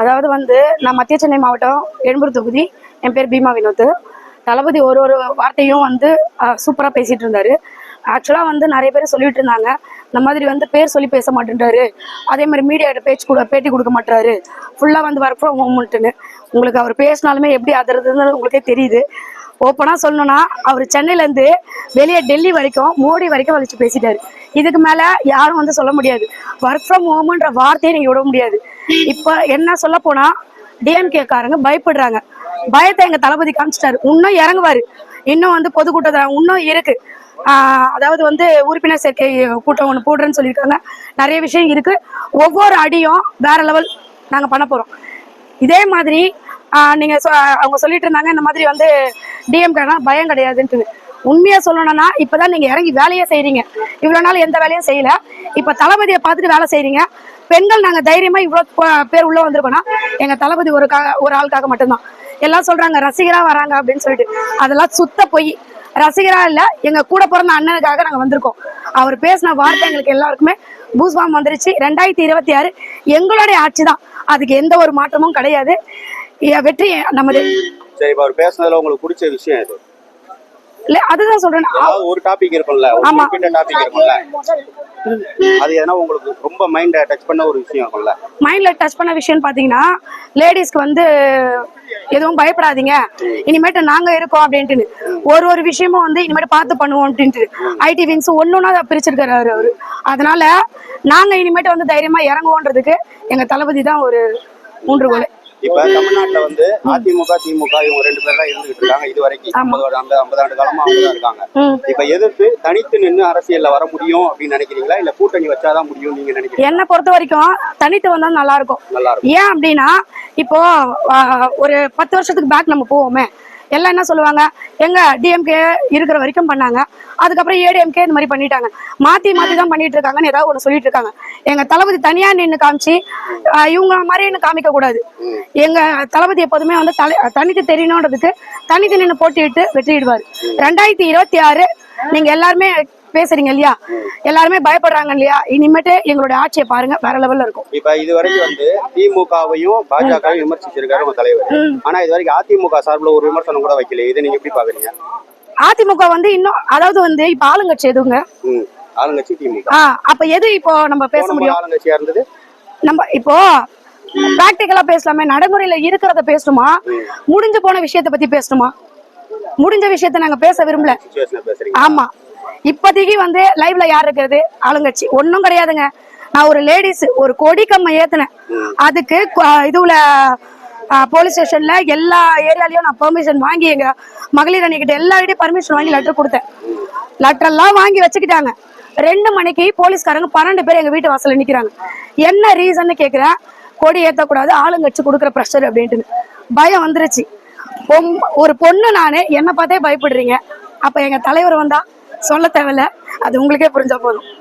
அதாவது வந்து நான் மத்திய சென்னை மாவட்டம் எழும்பூர் தொகுதி என் பேர் பீமா வினோத். தளபதி ஒரு ஒரு வார்த்தையும் வந்து சூப்பராக பேசிகிட்டு இருந்தாரு. ஆக்சுவலாக வந்து நிறைய பேர் சொல்லிட்டு இருந்தாங்க. இந்த மாதிரி வந்து பேர் சொல்லி பேச மாட்டேன்றாரு. அதே மாதிரி மீடியாட்ட பேச்சு கூட பேட்டி கொடுக்க மாட்டாரு ஃபுல்லாக வந்து ஒர்க் ஃப்ரம் ஹோம்ட்டுன்னு உங்களுக்கு அவர் பேசினாலுமே எப்படி அதுறதுன்னு உங்களுக்கே தெரியுது. ஓப்பனாக சொல்லணும்னா அவர் சென்னையிலேருந்து வெளியே டெல்லி வரைக்கும் மோடி வரைக்கும் வலிச்சு பேசிட்டாரு. இதுக்கு மேலே யாரும் வந்து சொல்ல முடியாது. ஒர்க் ஃப்ரம் ஹோம்ன்ற வார்த்தையை நீங்கள் விட முடியாது. இப்போ என்ன சொல்ல போனால் டிஎம்கேக்காரங்க பயப்படுறாங்க. பயத்தை எங்கள் தளபதி காமிச்சிட்டாரு. இன்னும் இறங்குவார். இன்னும் வந்து பொதுக்கூட்டத்தில் இன்னும் இருக்குது அதாவது வந்து உறுப்பினர் சேர்க்கை கூட்டம் ஒன்று போடுறேன்னு சொல்லியிருக்காங்க. நிறைய விஷயம் இருக்குது ஒவ்வொரு அடியும் வேற லெவல் நாங்கள் பண்ண போகிறோம் இதே மாதிரி நீங்கள் சொ- அவங்க சொல்லிட்டு இருந்தாங்க இந்த மாதிரி வந்து டிஎம்கேனா பயம் கிடையாதுன்ட்டு. உண்மையாக சொல்லணும்னா இப்பதான் நீங்கள் இறங்கி வேலையே செய்கிறீங்க இவ்வளோ நாள் எந்த வேலையும் செய்யலை. இப்போ தளபதியை பார்த்துட்டு வேலை செய்கிறீங்க பெண்கள் நாங்கள் தைரியமாக இவ்வளோ பேர் உள்ளே வந்திருக்கோம்னா எங்கள் தளபதி ஒரு கா- ஒரு ஆளுக்காக மட்டும்தான். எல்லாம் சொல்கிறாங்க ரசிகராக வராங்க அப்படின்னு சொல்லிட்டு. அதெல்லாம் சுத்த போய். ரசிகராக இல்லை எங்கள் கூட பிறந்த அண்ணனுக்காக நாங்கள் வந்திருக்கோம். அவர் பேசின வார்த்தை எங்களுக்கு எல்லாருக்குமே பூஸ்பாம் வந்துருச்சு. ரெண்டாயிரத்தி இருபத்தி ஆறு எங்களுடைய ஆட்சி தான் அதுக்கு எந்த ஒரு மாற்றமும் கிடையாது. வெற்றி நமது சரி இப்ப அவர் பேசுனதுல உங்களுக்கு பிடிச்ச விஷயம் இது இல்ல அதுதான் சொல்றேன். ஒரு டாபிக் இருக்கும்ல ஒரு. குறிப்பிட்ட டாபிக் இருக்கும்ல. அது எதனா உங்களுக்கு ரொம்ப மைண்ட டச் பண்ண ஒரு விஷயம் இருக்கும்ல. மைண்ட்ல டச் பண்ண விஷயம் பாத்தீங்கன்னா லேடிஸ்க்கு வந்து எதுவும் பயப்படாதீங்க. இனிமேட்டு நாங்க இருக்கோம் அப்படின்ட்டு ஒரு ஒரு விஷயமும் வந்து இனிமேட்டு பார்த்து பண்ணுவோம் அப்படின்ட்டு ஐடி விங்ஸ் ஒன்னொன்னா பிரிச்சிருக்காரு அவரு அவரு. அதனால நாங்க இனிமேட்டு வந்து தைரியமா இறங்குவோன்றதுக்கு எங்க தளபதி தான் ஒரு ஊன்றுகோல். இப்ப தமிழ்நாட்டுல வந்து அதிமுக திமுக இவங்க ரெண்டு பேர் தான் இருந்துகிட்டு இருக்காங்க இது வரைக்கும். ஐம்பது வருடம், ஐம்பது ஆண்டு காலமா அவங்க இருக்காங்க. இப்ப எதிர்த்து தனித்து நின்னு அரசியல்ல வர முடியும் அப்படின்னு நினைக்கிறீங்களா? இல்ல கூட்டணி வச்சாதான் முடியும் நீங்க நினைக்கிறீங்க? என்னை பொறுத்த வரைக்கும் தனித்து வந்தா நல்லா இருக்கும். நல்லா இருக்கும். ஏன் அப்படின்னா இப்போ ஒரு பத்து வருஷத்துக்கு பேக் நம்ம போவோமே. எல்லாம் என்ன சொல்லுவாங்க? எங்க டிஎம்கே இருக்கிற வரைக்கும் பண்ணாங்க. அதுக்கப்புறம் ஏடிஎம்கே இந்த மாதிரி பண்ணிட்டாங்க. மாத்தி மாத்தி தான் பண்ணிட்டு இருக்காங்கன்னு ஏதாவது ஒன்று சொல்லிட்டு இருக்காங்க. எங்க தளபதி தனியா நின்று காமிச்சு இவங்க மாதிரின்னு காமிக்க கூடாது. எங்க தளபதி எப்போதுமே வந்து தலை தனித்து தெரியணுன்றதுக்கு தனித்து நின்று போட்டியிட்டு வெற்றியிடுவார். ரெண்டாயிரத்தி இருபத்தி ஆறு நீங்க எல்லாருமே பேசுறீங்க இல்லையா? எல்லாருமே பயப்படுறாங்க இல்லையா? இனிமேட்டு எங்களுடைய ஆட்சியை பாருங்க. வேற லெவல்ல இருக்கும். இப்ப இது வரைக்கும் வந்து திமுகவையும் பாஜகவையும் விமர்சிச்சிருக்காரு உங்க தலைவர். ஆனா இது வரைக்கும் அதிமுக சார்பில் ஒரு விமர்சனம் கூட வைக்கல. இதை நீங்க எப்படி பாக்குறீங்க? அதிமுக வந்து இன்னும் அதாவது வந்து இப்ப ஆளுங்கட்சி எதுவுங்க ம். ஆளுங்கட்சி திமுக. அப்ப எது இப்போ நம்ம பேச முடியும்? ஆளுங்கட்சியா இருந்தது? நம்ம இப்போ பிராக்டிக்கலா பேசலாமே. நடைமுறையில இருக்கிறத பேசணுமா? முடிஞ்சு போன விஷயத்தை பத்தி பேசணுமா? முடிஞ்ச விஷயத்த நாங்க பேச விரும்பல. ஆமா. இப்போதைக்கு வந்து லைவ்ல யார் இருக்கிறது? ஆளுங்கட்சி. ஒன்றும் கிடையாதுங்க. நான் ஒரு லேடிஸ் ஒரு கொடி கம்மை ஏத்துனேன். அதுக்கு கு- இதுல போலீஸ் ஸ்டேஷன்ல எல்லா ஏரியாலையும் நான் பெர்மிஷன் வாங்கி எங்க மகளிர் அணிக்கிட்ட எல்லா வீட்டையும் பர்மிஷன் வாங்கி லெட்டர் கொடுத்தேன். லெட்டர்லாம் வாங்கி வச்சுக்கிட்டாங்க. ரெண்டு மணிக்கு போலீஸ்காரங்க பன்னெண்டு பேர் எங்க வீட்டு வாசல்ல நிக்கிறாங்க. என்ன ரீசன்னு கேக்குறேன்? கொடி ஏத்தக்கூடாது ஆளுங்கட்சி கொடுக்குற ப்ரெஷர் அப்படின்ட்டு பயம் வந்துருச்சு. ஒரு பொண்ணு நானு என்ன பார்த்தே பயப்படுறீங்க. அப்ப எங்க தலைவர் வந்தா சொல்ல தேவையில்ல. அது உங்களுக்கே புரிஞ்சா போதும்.